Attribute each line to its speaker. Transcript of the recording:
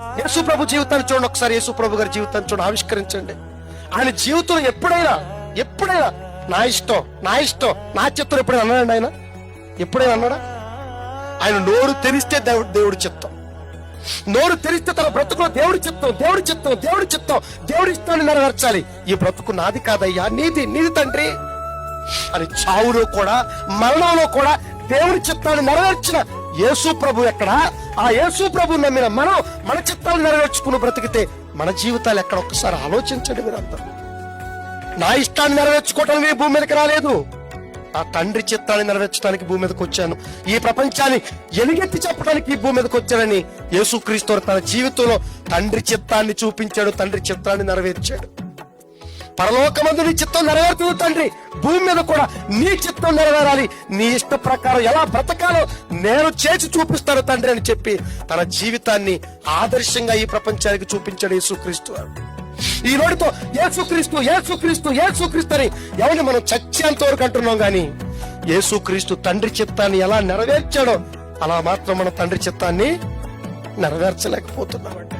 Speaker 1: యేసు ప్రభు జీవితాన్ని చూడండి ఒకసారి యేసు ప్రభు గారి జీవితాన్ని చూడండి ఆవిష్కరించండి. ఆయన జీవితంలో ఎప్పుడైనా ఎప్పుడైనా నా ఇష్టం నా ఇష్టం నా చిత్తం ఎప్పుడైనా అన్నాడండి ఆయన? ఎప్పుడైనా అన్నాడా? ఆయన నోరు తెరిస్తే దేవుడు దేవుడి చిత్తం. నోరు తెరిస్తే తన బ్రతుకులో దేవుడి చిత్తం దేవుడి చిత్తం దేవుడి చిత్తం దేవుడి ఇష్టాన్ని నెరవేర్చాలి. ఈ బ్రతుకు నాది కాదయ్యా నీది నీది తండ్రి. అని చావులో కూడా మరణంలో కూడా దేవుడి చిత్తాన్ని నెరవేర్చిన యేసు ప్రభు ఎక్కడ? ఆ యేసు ప్రభు నమ్మిన మనం మన చిత్తాలు నెరవేర్చుకుని బ్రతికితే మన జీవితాలు ఎక్కడ? ఒక్కసారి ఆలోచించండి మీరందరూ. నా ఇష్టాన్ని నెరవేర్చుకోవటానికి భూమి మీదకి రాలేదు. ఆ తండ్రి చిత్తాన్ని నెరవేర్చడానికి భూమి మీదకి వచ్చాను. ఈ ప్రపంచాన్ని ఎలుగెత్తి చెప్పడానికి ఈ భూమి మీదకి వచ్చానని యేసుక్రీస్తు తన జీవితంలో తండ్రి చిత్తాన్ని చూపించాడు తండ్రి చిత్తాన్ని నెరవేర్చాడు. పరలోకమందు నీ చిత్తం నెరవేరుతుంది తండ్రి. భూమి మీద కూడా నీ చిత్తం నెరవేరాలి. నీ ఇష్ట ప్రకారం ఎలా బ్రతకాలో నేను చేసి చూపిస్తాను తండ్రి అని చెప్పి తన జీవితాన్ని ఆదర్శంగా ఈ ప్రపంచానికి చూపించాడు యేసుక్రీస్తు ఈ నోటితో యేసుక్రీస్తు యేసుక్రీస్తు యేసుక్రీస్తు అని ఎవరిని మనం చచ్చేంత వరకు అంటున్నాం గాని యేసుక్రీస్తు తండ్రి చిత్తాన్ని ఎలా నెరవేర్చాడో అలా మాత్రం మన తండ్రి చిత్తాన్ని నెరవేర్చలేకపోతున్నామండి.